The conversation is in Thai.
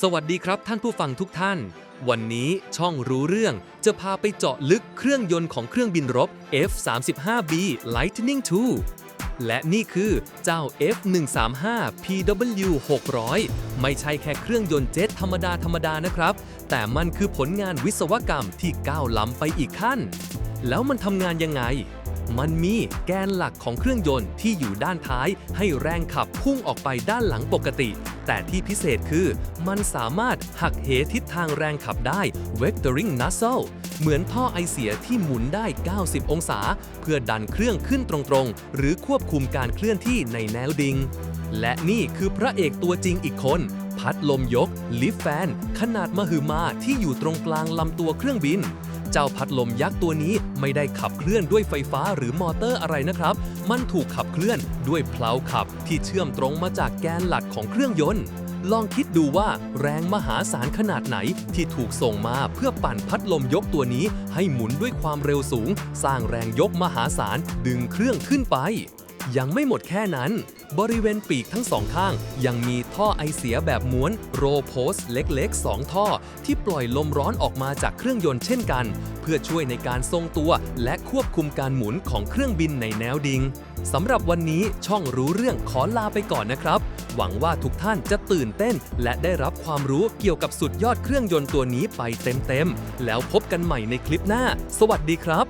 สวัสดีครับท่านผู้ฟังทุกท่าน วันนี้ช่องรู้เรื่องจะพาไปเจาะลึกเครื่องยนต์ของเครื่องบินรบ F-35B Lightning II และนี่คือเจ้า F135 PW 600 ไม่ใช่แค่เครื่องยนต์เจ็ตธรรมดาธรรมดานะครับ แต่มันคือผลงานวิศวกรรมที่ก้าวล้ำไปอีกขั้น แล้วมันทำงานยังไง มันมีแกนหลักของเครื่องยนต์ที่อยู่ด้านท้าย ให้แรงขับพุ่งออกไปด้านหลังปกติ แต่ที่พิเศษคือ มันสามารถหักเหทิศทางแรงขับได้ vectoring nozzle เหมือนท่อไอเสียที่หมุนได้ 90 องศา เพื่อดันเครื่องขึ้นตรงๆ หรือควบคุมการเคลื่อนที่ในแนวดิ่งและนี่คือพระเอกตัวจริงอีกคน พัดลมยก ลิฟแฟน ขนาดมหึมาที่อยู่ตรงกลางลำตัวเครื่องบิน เจ้าพัดลมยักษ์ตัวนี้ไม่ได้ขับเคลื่อนด้วยไฟฟ้าหรือมอเตอร์อะไรนะครับ มันถูกขับเคลื่อนด้วยเพลาขับที่เชื่อมตรงมาจากแกนหลักของเครื่องยนต์ลองคิดดูว่าแรงมหาศาลขนาดไหนที่ถูกส่งมาเพื่อปั่นพัดลมยกตัวนี้ ให้หมุนด้วยความเร็วสูง สร้างแรงยกมหาศาลดึงเครื่องขึ้นไป ยังไม่หมดแค่นั้น บริเวณปีกทั้งสองข้าง ยังมีท่อไอเสียแบบม้วนโรโพสเล็กๆ 2 ท่อ ที่ปล่อยลมร้อนออกมาจากเครื่องยนต์เช่นกัน เพื่อช่วยในการทรงตัวและควบคุมการหมุนของเครื่องบินในแนวดิ่งสำหรับวันนี้ช่องรู้เรื่องขอลาไปก่อนนะครับ หวังว่าทุกท่านจะตื่นเต้น และได้รับความรู้เกี่ยวกับสุดยอดเครื่องยนต์ตัวนี้ไปเต็มๆแล้วพบกันใหม่ในคลิปหน้า สวัสดีครับ